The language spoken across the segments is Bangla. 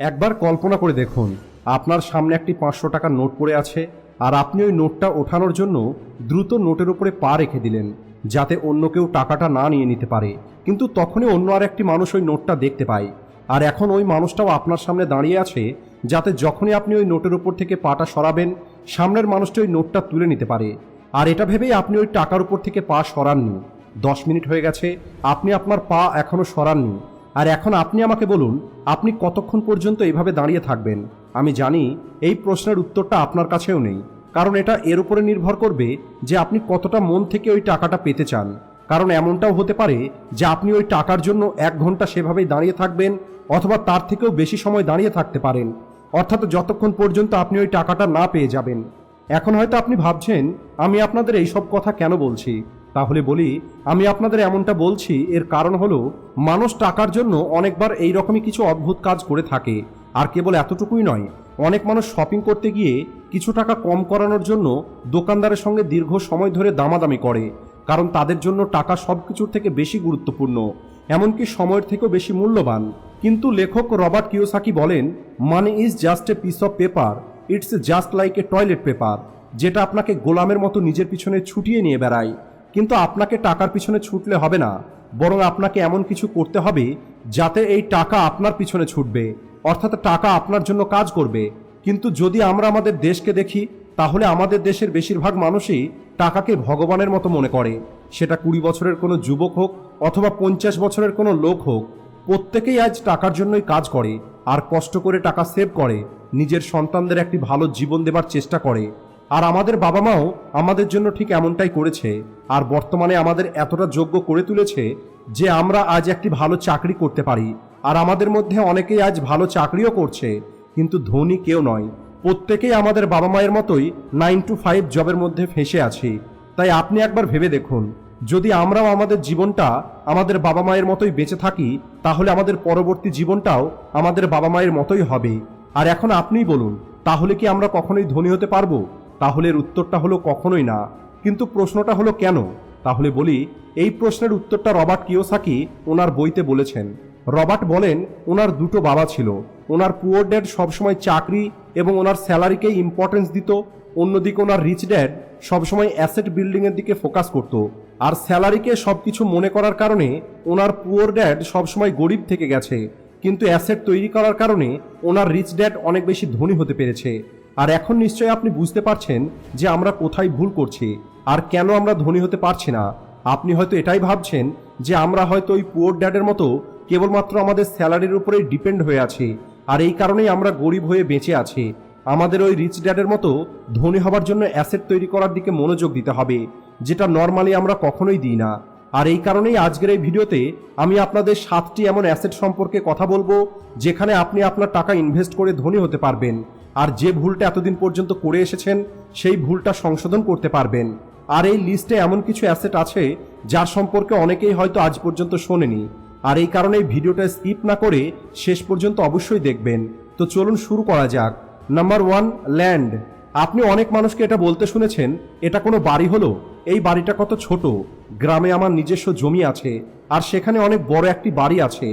একবার কল্পনা করে দেখুন, আপনার সামনে একটি পাঁচশো টাকার নোট পড়ে আছে আর আপনি ওই নোটটা ওঠানোর জন্য দ্রুত নোটের উপরে পা রেখে দিলেন, যাতে অন্য কেউ টাকাটা না নিয়ে নিতে পারে। কিন্তু তখনই অন্য আর একটি মানুষ ওই নোটটা দেখতে পায়। আর এখন ওই মানুষটাও আপনার সামনে দাঁড়িয়ে আছে, যাতে যখনই আপনি ওই নোটের উপর থেকে পাটা সরাবেন, সামনের মানুষটি ওই নোটটা তুলে নিতে পারে। আর এটা ভেবেই আপনি ওই টাকার উপর থেকে পা সরাননি। দশ মিনিট হয়ে গেছে, আপনি আপনার পা এখনও সরাননি। আর এখন আপনি আমাকে বলুন, আপনি কতক্ষণ পর্যন্ত এইভাবে দাঁড়িয়ে থাকবেন? আমি জানি এই প্রশ্নের উত্তরটা আপনার কাছেও নেই, কারণ এটা এর উপরে নির্ভর করবে যে আপনি কতটা মন থেকে ওই টাকাটা পেতে চান। কারণ এমনটাও হতে পারে যে আপনি ওই টাকার জন্য এক ঘণ্টা সেভাবেই দাঁড়িয়ে থাকবেন অথবা তার থেকেও বেশি সময় দাঁড়িয়ে থাকতে পারেন। অর্থাৎ যতক্ষণ পর্যন্ত আপনি ওই টাকাটা না পেয়ে যাবেন। এখন হয়তো আপনি ভাবছেন, আমি আপনাদের এইসব কথা কেন বলছি? তাহলে বলি, আমি আপনাদের এমনটা বলছি, এর কারণ হলো মানুষ টাকার জন্য অনেকবার এই রকমই কিছু অদ্ভুত কাজ করে থাকে, আর কেবল এতটুকুই নয়, অনেক মানুষ শপিং করতে গিয়ে কিছু টাকা কম করানোর জন্য দোকানদারের সঙ্গে দীর্ঘ সময় ধরে দামাদামি করে, কারণ তাদের জন্য টাকা সব কিছুর থেকে বেশি গুরুত্বপূর্ণ, এমনকি সময়ের থেকেও বেশি মূল্যবান। কিন্তু লেখক রবার্ট কিওসাকি বলেন money is just a piece of paper it's just like a toilet paper যেটা আপনাকে গোলামের মতো নিজের পিছনে ছুটিয়ে নিয়ে বেড়ায়। কিন্তু আপনাকে টাকার পিছনে ছুটলে হবে না, বরং আপনাকে এমন কিছু করতে হবে যাতে এই টাকা আপনার পিছনে ছুটবে। অর্থাৎ টাকা আপনার জন্য কাজ করবে। কিন্তু যদি আমরা আমাদের দেশকে দেখি, তাহলে আমাদের দেশের বেশিরভাগ মানুষই টাকাকে ভগবানের মতো মনে করে। সেটা কুড়ি বছরের কোনো যুবক হোক অথবা পঞ্চাশ বছরের কোনো লোক হোক, প্রত্যেকেই আজ টাকার জন্যই কাজ করে, আর কষ্ট করে টাকা সেভ করে, নিজের সন্তানদের একটি ভালো জীবন দেবার চেষ্টা করে। আর আমাদের বাবা মাও আমাদের জন্য ঠিক এমনটাই করেছে, আর বর্তমানে আমাদের এতটা যোগ্য করে তুলেছে যে আমরা আজ একটি ভালো চাকরি করতে পারি। আর আমাদের মধ্যে অনেকেই আজ ভালো চাকরিও করছে, কিন্তু ধনী কেউ নয়। প্রত্যেকেই আমাদের বাবা মায়ের মতোই নাইন টু ফাইভ জবের মধ্যে ফেঁসে আছি। তাই আপনি একবার ভেবে দেখুন, যদি আমরাও আমাদের জীবনটা আমাদের বাবা মায়ের মতোই বেঁচে থাকি, তাহলে আমাদের পরবর্তী জীবনটাও আমাদের বাবা মায়ের মতোই হবে। আর এখন আপনিই বলুন, তাহলে কি আমরা কখনোই ধনী হতে পারব? তাহলে এর উত্তরটা হলো কখনোই না। কিন্তু প্রশ্নটা হলো কেন? তাহলে বলি, এই প্রশ্নের উত্তরটা রবার্ট কিওসাকি ওনার বইতে বলেছেন। রবার্ট বলেন, ওনার দুটো বাবা ছিল। ওনার পুয়ার ড্যাড সবসময় চাকরি এবং ওনার স্যালারিকে ইম্পর্টেন্স দিত। অন্যদিকে ওনার রিচ ড্যাড সবসময় অ্যাসেট বিল্ডিংয়ের দিকে ফোকাস করত। আর স্যালারিকে সব কিছু মনে করার কারণে ওনার পুয়ার ড্যাড সবসময় গরিব থেকে গেছে। কিন্তু অ্যাসেট তৈরি করার কারণে ওনার রিচ ড্যাড অনেক বেশি ধনী হতে পেরেছে। আর এখন নিশ্চয়ই আপনি বুঝতে পারছেন যে আমরা কোথায় ভুল করছি আর কেন আমরা ধনী হতে পারছি না। আপনি হয়তো এটাই ভাবছেন যে আমরা হয়তো ওই পুয়ার ড্যাডের মতো কেবলমাত্র আমাদের স্যালারির উপরেই ডিপেন্ড হয়ে আছি আর এই কারণেই আমরা গরিব হয়ে বেঁচে আছি। আমাদের ওই রিচ ড্যাডের মতো ধনী হবার জন্য অ্যাসেট তৈরি করার দিকে মনোযোগ দিতে হবে, যেটা নর্মালি আমরা কখনোই দিই না। আর এই কারণেই আজকের এই ভিডিওতে আমি আপনাদের সাতটি এমন অ্যাসেট সম্পর্কে কথা বলব, যেখানে আপনি আপনার টাকা ইনভেস্ট করে ধনী হতে পারবেন। আর যে ভুলটা এতদিন পর্যন্ত করে এসেছেন, সেই ভুলটা সংশোধন করতে পারবেন। আর এই লিস্টে এমন কিছু অ্যাসেট আছে, যার সম্পর্কে অনেকেই হয়তো আজ পর্যন্ত শোনেনি। আর এই কারণে ভিডিওটা স্কিপ না করে শেষ পর্যন্ত অবশ্যই দেখবেন। তো চলুন শুরু করা যাক। Number one, land. আপনি অনেক মানুষকে এটা বলতে শুনেছেন, এটা কোনো বাড়ি হলো? এই বাড়িটা কত ছোট? গ্রামে আমার নিজস্ব জমি আছে, আর সেখানে অনেক বড় একটি বাড়ি আছে।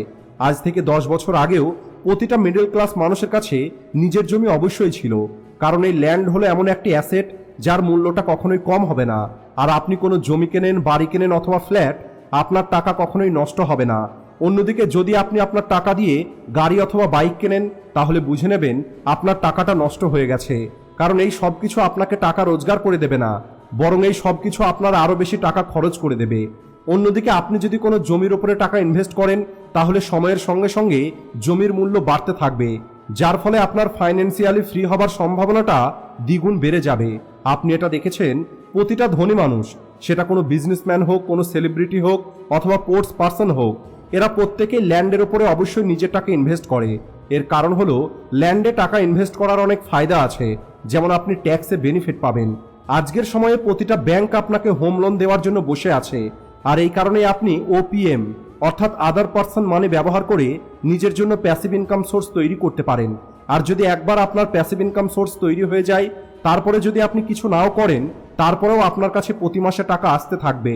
আজ থেকে দশ বছর আগেও প্রতিটা মিডল ক্লাস মানুষের কাছে নিজের জমি অবশ্যই ছিল। কারণ এই ল্যান্ড হলো এমন একটি অ্যাসেট যার মূল্যটা কখনোই কম হবে না। আর আপনি কোনো জমি কেনেন, বাড়ি কেনেন অথবা ফ্ল্যাট আপনার টাকা কখনোই নষ্ট হবে না। অন্যদিকে যদি আপনি আপনার টাকা দিয়ে গাড়ি অথবা বাইক কেনেন, তাহলে বুঝে নেবেন আপনার টাকাটা নষ্ট হয়ে গেছে। কারণ এই সব কিছু আপনাকে টাকা রোজগার করে দেবে না। বরং এই সব কিছু আপনার আরও বেশি টাকা খরচ করে দেবে। অন্যদিকে আপনি যদি কোনো জমির ওপরে টাকা ইনভেস্ট করেন তাহলে সময়ের সঙ্গে সঙ্গে জমির মূল্য বাড়তে থাকবে, যার ফলে আপনার ফাইন্যান্সিয়ালি ফ্রি হবার সম্ভাবনাটা দ্বিগুণ বেড়ে যাবে। আপনি এটা দেখেছেন? প্রতিটা ধনী মানুষ, সেটা কোনো বিজনেসম্যান হোক, কোনো সেলিব্রিটি হোক, অথবা স্পোর্টস পার্সন হোক, এরা প্রত্যেকে ল্যান্ডের ওপরে অবশ্যই নিজের টাকা ইনভেস্ট করে। এর কারণ হলো, ল্যান্ডে টাকা ইনভেস্ট করার অনেক ফায়দা আছে, যেমন আপনি ট্যাক্সে বেনিফিট পাবেন। আজকের সময়ে প্রতিটা ব্যাংক আপনাকে হোম লোন দেওয়ার জন্য বসে আছে, আর এই কারণে আপনি ওপিএম অর্থাৎ আদার পার্সন মানে ব্যবহার করে নিজের জন্য প্যাসিভ ইনকাম সোর্স তৈরি করতে পারেন। আর যদি একবার আপনার প্যাসিভ ইনকাম সোর্স তৈরি হয়ে যায়, তারপরে যদি আপনি কিছু নাও করেন, তারপরেও আপনার কাছে প্রতি মাসে টাকা আসতে থাকবে।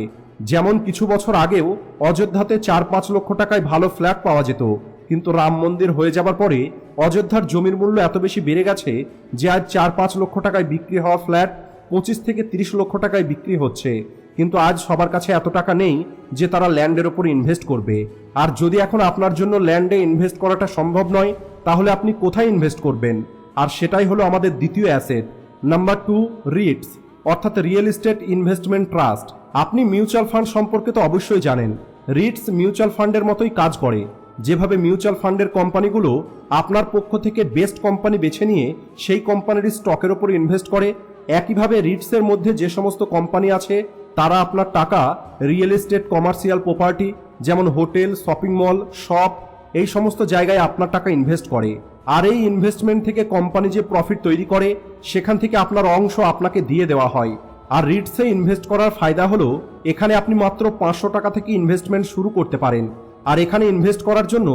যেমন কিছু বছর আগেও অযোধ্যাতে চার পাঁচ লক্ষ টাকায় ভালো ফ্ল্যাট পাওয়া যেত। কিন্তু রাম মন্দির হয়ে যাবার পরে অযোধ্যার জমির মূল্য এত বেশি বেড়ে গেছে যে আজ চার পাঁচ লক্ষ টাকায় বিক্রি হওয়া ফ্ল্যাট পঁচিশ থেকে তিরিশ লক্ষ টাকায় বিক্রি হচ্ছে। কিন্তু আজ সবার কাছে এত টাকা নেই যে তারা ল্যান্ডের ওপর ইনভেস্ট করবে। আর যদি এখন আপনার জন্য ল্যান্ডে ইনভেস্ট করাটা সম্ভব নয়, তাহলে আপনি কোথায় ইনভেস্ট করবেন? আর সেটাই হলো আমাদের দ্বিতীয় অ্যাসেট, নাম্বার টু, রিটস, অর্থাৎ রিয়েল এস্টেট ইনভেস্টমেন্ট ট্রাস্ট। আপনি মিউচুয়াল ফান্ড সম্পর্কে তো অবশ্যই জানেন। রিটস মিউচুয়াল ফান্ডের মতোই কাজ করে। যেভাবে মিউচুয়াল ফান্ডের কোম্পানিগুলো আপনার পক্ষ থেকে বেস্ট কোম্পানি বেছে নিয়ে সেই কোম্পানির স্টকের ওপর ইনভেস্ট করে, একইভাবে রিটসের মধ্যে যে সমস্ত কোম্পানি আছে তারা আপনার টাকা রিয়েল এস্টেট কমার্শিয়াল প্রপার্টি যেমন হোটেল শপিং মল শপ এই সমস্ত জায়গায় আপনার টাকা ইনভেস্ট করে। আর এই ইনভেস্টমেন্ট থেকে কোম্পানি যে প্রফিট তৈরি করে, সেখান থেকে আপনার অংশ আপনাকে দিয়ে দেওয়া হয়। আর রিটসে ইনভেস্ট করার ফায়দা হলো, এখানে আপনি মাত্র পাঁচশো টাকা থেকে ইনভেস্টমেন্ট শুরু করতে পারেন। আর এখানে ইনভেস্ট করার জন্য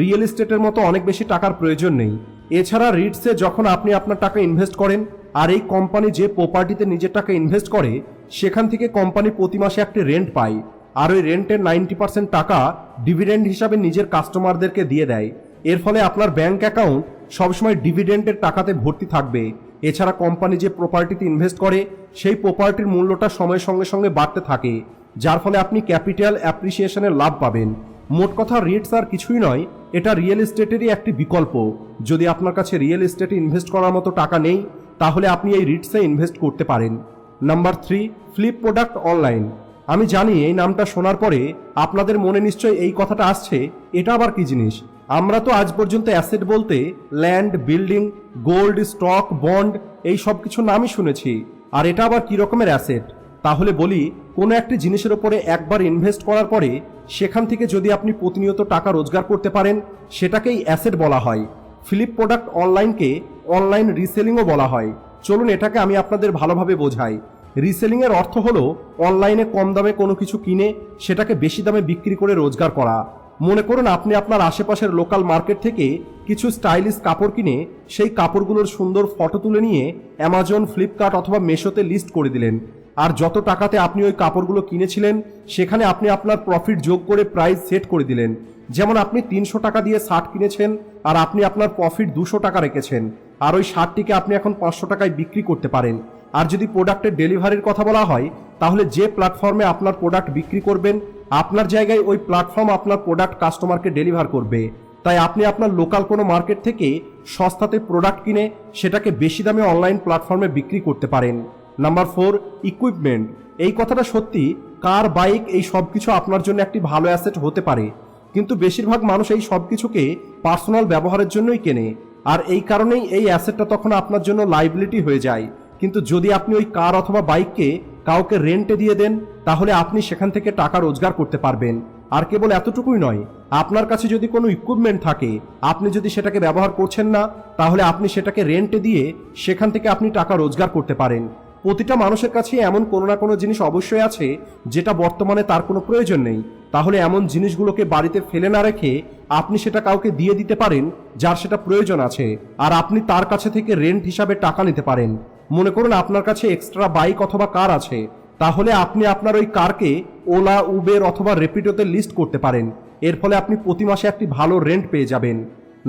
রিয়েল এস্টেটের মতো অনেক বেশি টাকার প্রয়োজন নেই। এছাড়া রিটসে যখন আপনি আপনার টাকা ইনভেস্ট করেন, আর এই কোম্পানি যে প্রপার্টিতে নিজের টাকা ইনভেস্ট করে সেখান থেকে কোম্পানি প্রতি মাসে একটি রেন্ট পায়। আর ওই রেন্টের নাইনটি পার্সেন্ট টাকা ডিভিডেন্ড হিসাবে নিজের কাস্টমারদেরকে দিয়ে দেয়। এর ফলে আপনার ব্যাংক অ্যাকাউন্ট সবসময় ডিভিডেন্ডের টাকাতে ভর্তি থাকবে। এছাড়া কোম্পানি যে প্রপার্টিতে ইনভেস্ট করে, সেই প্রপার্টির মূল্যটা সময়ের সঙ্গে সঙ্গে বাড়তে থাকে। যার ফলে আপনি ক্যাপিটাল অ্যাপ্রিসিয়েশনের লাভ পাবেন। মোট কথা রিটস আর কিছুই নয়, এটা রিয়েল এস্টেটেরই একটি বিকল্প। যদি আপনার কাছে রিয়েল এস্টেটে ইনভেস্ট করার মতো টাকা নেই, তাহলে আপনি এই রিটসে ইনভেস্ট করতে পারেন। Number three flip product online আমি জানি এই নামটা শোনার পরে আপনাদের মনে নিশ্চয় এই কথাটা আসছে, এটা আবার কি জিনিস? আমরা তো আজ পর্যন্ত অ্যাসেট বলতে land, building, gold, stock, bond এই সব কিছু নামই শুনেছি। আর এটা আবার কি রকমের অ্যাসেট? তাহলে বলি, কোনো একটি জিনিসের ওপরে একবার ইনভেস্ট করার পরে সেখান থেকে যদি আপনি প্রতিনিয়ত টাকা রোজগার করতে পারেন, সেটাকেই অ্যাসেট বলা হয়। ফ্লিপ প্রোডাক্ট অনলাইনকে অনলাইন রিসেলিংও বলা হয়। চলুন এটাকে আমি আপনাদের ভালোভাবে বোঝাই। রিসেলিং এর অর্থ হলো, অনলাইনে কম দামে কোনো কিছু কিনে সেটাকে বেশি দামে বিক্রি করে রোজগার করা। মনে করুন আপনি আপনার আশেপাশের লোকাল মার্কেট থেকে কিছু স্টাইলিশ কাপড় কিনে সেই কাপড়গুলোর সুন্দর ফটো তুলে নিয়ে অ্যামাজন ফ্লিপকার্ট অথবা মেশোতে লিস্ট করে দিলেন। আর যত টাকাতে আপনি ওই কাপড়গুলো কিনেছিলেন, সেখানে আপনি আপনার প্রফিট যোগ করে প্রাইস সেট করে দিলেন। যেমন আপনি তিনশো টাকা দিয়ে শার্ট কিনেছেন আর আপনি আপনার প্রফিট দুশো টাকা রেখেছেন। আর ওই শার্টটিকে আপনি এখন পাঁচশো টাকায় বিক্রি করতে পারেন। আর যদি প্রোডাক্টের ডেলিভারির কথা বলা হয়, তাহলে যে প্ল্যাটফর্মে আপনার প্রোডাক্ট বিক্রি করবেন, আপনার জায়গায় ওই প্ল্যাটফর্ম আপনার প্রোডাক্ট কাস্টমারকে ডেলিভার করবে। তাই আপনি আপনার লোকাল কোনো মার্কেট থেকে সস্তাতে প্রোডাক্ট কিনে সেটাকে বেশি দামে অনলাইন প্ল্যাটফর্মে বিক্রি করতে পারেন। নাম্বার ফোর ইকুইপমেন্ট এই কথাটা সত্যি কার বাইক এই সব কিছু আপনার জন্য একটি ভালো অ্যাসেট হতে পারে। কিন্তু বেশিরভাগ মানুষ এই সব কিছুকে পার্সোনাল ব্যবহারের জন্যই কেনে। আর এই কারণেই এই অ্যাসেটটা তখন আপনার জন্য লাইবিলিটি হয়ে যায়। কিন্তু যদি আপনি ওই কার অথবা বাইককে কাউকে রেন্টে দিয়ে দেন, তাহলে আপনি সেখান থেকে টাকা রোজগার করতে পারবেন। আর কেবল এতটুকুই নয়, আপনার কাছে যদি কোনো ইকুইপমেন্ট থাকে, আপনি যদি সেটাকে ব্যবহার করছেন না, তাহলে আপনি সেটাকে রেন্টে দিয়ে সেখান থেকে আপনি টাকা রোজগার করতে পারেন। প্রতিটা মানুষের কাছে এমন কোনো না কোনো জিনিস অবশ্যই আছে, যেটা বর্তমানে তার কোনো প্রয়োজন নেই। তাহলে এমন জিনিসগুলোকে বাড়িতে ফেলে না রেখে আপনি সেটা কাউকে দিয়ে দিতে পারেন, যার সেটা প্রয়োজন আছে। আর আপনি তার কাছে থেকে রেন্ট হিসাবে টাকা নিতে পারেন। মনে করুন আপনার কাছে এক্সট্রা বাইক অথবা কার আছে, তাহলে আপনি আপনার ওই কারকে ওলা উবের অথবা রেপিডোতে লিস্ট করতে পারেন। এর ফলে আপনি প্রতি মাসে একটি ভালো রেন্ট পেয়ে যাবেন।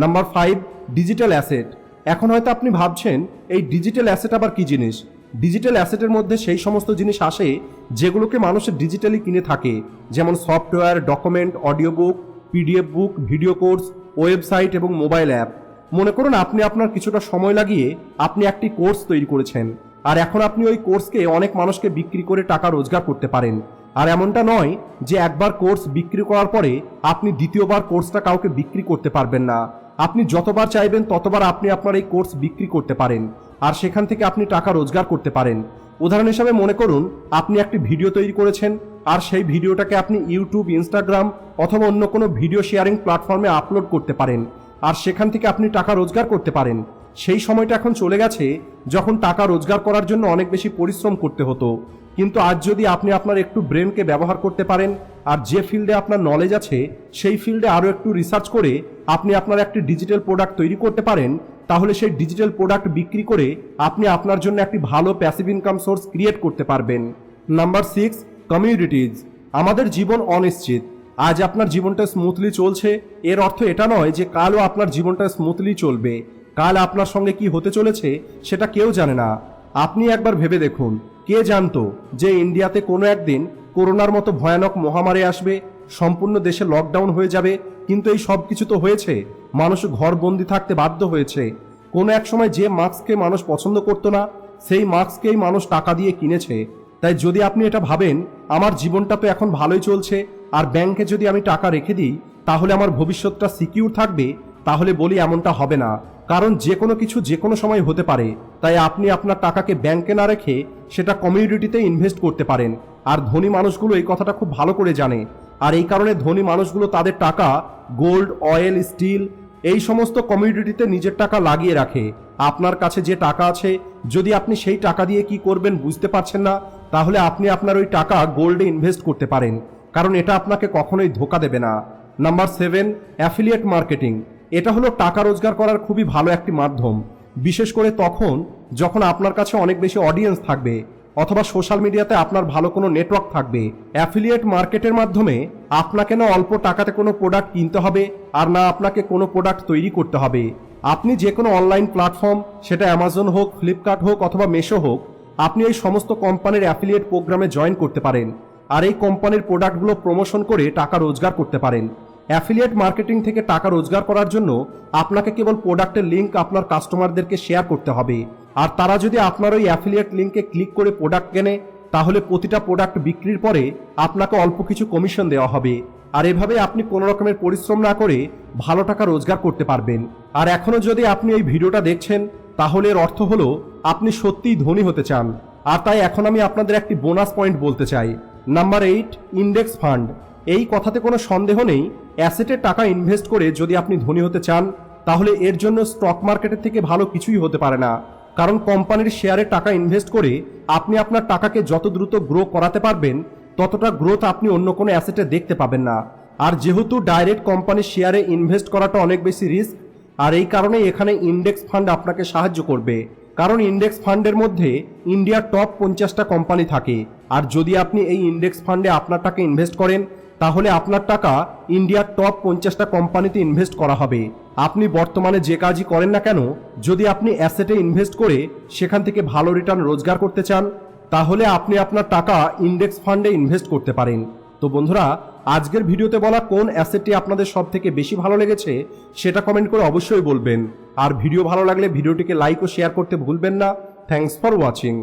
নাম্বার ফাইভ ডিজিটাল অ্যাসেট এখন হয়তো আপনি ভাবছেন, এই ডিজিটাল অ্যাসেট আবার কি জিনিস? ডিজিটাল অ্যাসেটের মধ্যে সেই সমস্ত জিনিস আসে যেগুলোকে মানুষের ডিজিটালি কিনে থাকে। যেমন software document audio book PDF book video course website এবং মোবাইল অ্যাপ মনে করুন আপনি আপনার কিছুটা সময় লাগিয়ে আপনি একটি কোর্স তৈরি করেছেন। আর এখন আপনি ওই কোর্সকে অনেক মানুষকে বিক্রি করে টাকা রোজগার করতে পারেন। আর এমনটা নয় যে একবার কোর্স বিক্রি করার পরে আপনি দ্বিতীয়বার কোর্সটা কাউকে বিক্রি করতে পারবেন না। আপনি যতবার চাইবেন ততবার আপনি আপনার এই কোর্স বিক্রি করতে পারেন। আর সেখান থেকে আপনি টাকা রোজগার করতে পারেন। উদাহরণ হিসাবে মনে করুন, আপনি একটি ভিডিও তৈরি করেছেন, আর সেই ভিডিওটাকে আপনি ইউটিউব, ইনস্টাগ্রাম অথবা অন্য কোনো ভিডিও শেয়ারিং প্ল্যাটফর্মে আপলোড করতে পারেন, আর সেখান থেকে আপনি টাকা রোজগার করতে পারেন। সেই সময়টা এখন চলে গেছে, যখন টাকা রোজগার করার জন্য অনেক বেশি পরিশ্রম করতে হতো। কিন্তু আজ যদি আপনি আপনার একটু ব্রেনকে ব্যবহার করতে পারেন, আর যে ফিল্ডে আপনার নলেজ আছে, সেই ফিল্ডে আরও একটু রিসার্চ করে আপনি আপনার একটি ডিজিটাল প্রোডাক্ট তৈরি করতে পারেন, তাহলে সেই ডিজিটাল প্রোডাক্ট বিক্রি করে আপনি আপনার জন্য একটি ভালো প্যাসিভ ইনকাম সোর্স ক্রিয়েট করতে পারবেন। নাম্বার সিক্স কমিউনিটিজ আমাদের জীবন অনিশ্চিত। আজ আপনার জীবনটা স্মুথলি চলছে। এর অর্থ এটা নয় যে কালও আপনার জীবনটা স্মুথলি চলবে। কাল আপনার সঙ্গে কি হতে চলেছে, সেটা কেউ জানে না। আপনি একবার ভেবে দেখুন। কে জানতো যে ইন্ডিয়াতে কোনো একদিন করোনার মতো ভয়ানক মহামারী আসবে, সম্পূর্ণ দেশে লকডাউন হয়ে যাবে কিন্তু এই সব কিছু তো হয়েছে। মানুষ ঘরবন্দি থাকতে বাধ্য হয়েছে। কোনো এক সময় যে মাস্ককে মানুষ পছন্দ করতো না, সেই মাস্ককেই মানুষ টাকা দিয়ে কিনেছে। তাই যদি আপনি এটা ভাবেন, আমার জীবনটা তো এখন ভালোই চলছে, আর ব্যাংকে যদি আমি টাকা রেখে দিই, তাহলে আমার ভবিষ্যৎটা সিকিউর থাকবে, তাহলে বলি এমনটা হবে না। কারণ যে কোনো কিছু যে কোনো সময় হতে পারে। তাই আপনি আপনার টাকাকে ব্যাংকে না রেখে সেটা কমিউনিটিতে ইনভেস্ট করতে পারেন। আর ধনী মানুষগুলো এই কথাটা খুব ভালো করে জানে। আর এই কারণে ধনী মানুষগুলো তাদের টাকা গোল্ড, অয়েল, স্টিল, এই সমস্ত কমিউনিটিতে নিজের টাকা লাগিয়ে রাখে। আপনার কাছে যে টাকা আছে, যদি আপনি সেই টাকা দিয়ে কি করবেন বুঝতে পারছেন না, তাহলে আপনি আপনার ওই টাকা গোল্ডে ইনভেস্ট করতে পারেন, কারণ এটা আপনাকে কখনোই ধোকা দেবে না। Number seven, affiliate marketing. এটা হলো টাকা রোজগার করার খুবই ভালো একটি মাধ্যম। বিশেষ করে তখন, যখন আপনার কাছে অনেক বেশি অডিয়েন্স থাকবে অথবা সোশ্যাল মিডিয়াতে আপনার ভালো কোনো নেটওয়ার্ক থাকবে, অ্যাফিলিয়েট মার্কেটের মাধ্যমে আপনাকে না অল্প টাকাতে কোনো প্রোডাক্ট কিনতে হবে আর না আপনাকে কোনো প্রোডাক্ট তৈরি করতে হবে। আপনি যে কোনো অনলাইন প্ল্যাটফর্ম, সেটা অ্যামাজন হোক, ফ্লিপকার্ট হোক অথবা মেশো হোক, আপনি এই সমস্ত কোম্পানির অ্যাফিলিয়েট প্রোগ্রামে জয়েন করতে পারেন আর এই কোম্পানির প্রোডাক্টগুলো প্রমোশন করে টাকা রোজগার করতে পারেন। অ্যাফিলিয়েট মার্কেটিং থেকে টাকা রোজগার করার জন্য আপনাকে কেবল প্রোডাক্টের লিঙ্ক আপনার কাস্টমারদেরকে শেয়ার করতে হবে। আর তারা যদি আপনার ওই অ্যাফিলিয়েট লিঙ্কে ক্লিক করে প্রোডাক্ট কেনে, তাহলে প্রতিটা প্রোডাক্ট বিক্রির পরে আপনাকে অল্প কিছু কমিশন দেওয়া হবে। আর এভাবে আপনি কোনো রকমের পরিশ্রম না করে ভালো টাকা রোজগার করতে পারবেন। আর এখনও যদি আপনি এই ভিডিওটা দেখছেন, তাহলে এর অর্থ হলো আপনি সত্যিই ধনী হতে চান। আর তাই এখন আমি আপনাদের একটি বোনাস পয়েন্ট বলতে চাই। নাম্বার এইট ইন্ডেক্স ফান্ড এই কথাতে কোনো সন্দেহ নেই অ্যাসেটে টাকা ইনভেস্ট করে যদি আপনি ধনী হতে চান, তাহলে এর জন্য স্টক মার্কেটের থেকে ভালো কিছুই হতে পারে না। কারণ কোম্পানির শেয়ারে টাকা ইনভেস্ট করে আপনি আপনার টাকাকে যত দ্রুত গ্রো করাতে পারবেন, ততটা গ্রোথ আপনি অন্য কোনো অ্যাসেটে দেখতে পাবেন না। আর যেহেতু ডাইরেক্ট কোম্পানির শেয়ারে ইনভেস্ট করাটা অনেক বেশি রিস্ক আর এই কারণে এখানে ইন্ডেক্স ফান্ড আপনাকে সাহায্য করবে। কারণ ইন্ডেক্স ফান্ডের মধ্যে ইন্ডিয়ার টপ পঞ্চাশটা কোম্পানি থাকে। আর যদি আপনি এই ইন্ডেক্স ফান্ডে আপনার টাকা ইনভেস্ট করেন তাহলে আপনার টাকা ইন্ডিয়ার টপ পঞ্চাশটা কোম্পানিতে ইনভেস্ট করা হবে। আপনি বর্তমানে যে কাজই করেন না কেন, যদি আপনি অ্যাসেটে ইনভেস্ট করে সেখান থেকে ভালো রিটার্ন রোজগার করতে চান, তাহলে আপনি আপনার টাকা ইন্ডেক্স ফান্ডে ইনভেস্ট করতে পারেন। তো বন্ধুরা, আজকের ভিডিওতে বলা কোন অ্যাসেটটি আপনাদের সব থেকে বেশি ভালো লেগেছে, সেটা কমেন্ট করে অবশ্যই বলবেন। আর ভিডিও ভালো লাগলে ভিডিওটিকে লাইক ও শেয়ার করতে ভুলবেন না। Thanks for watching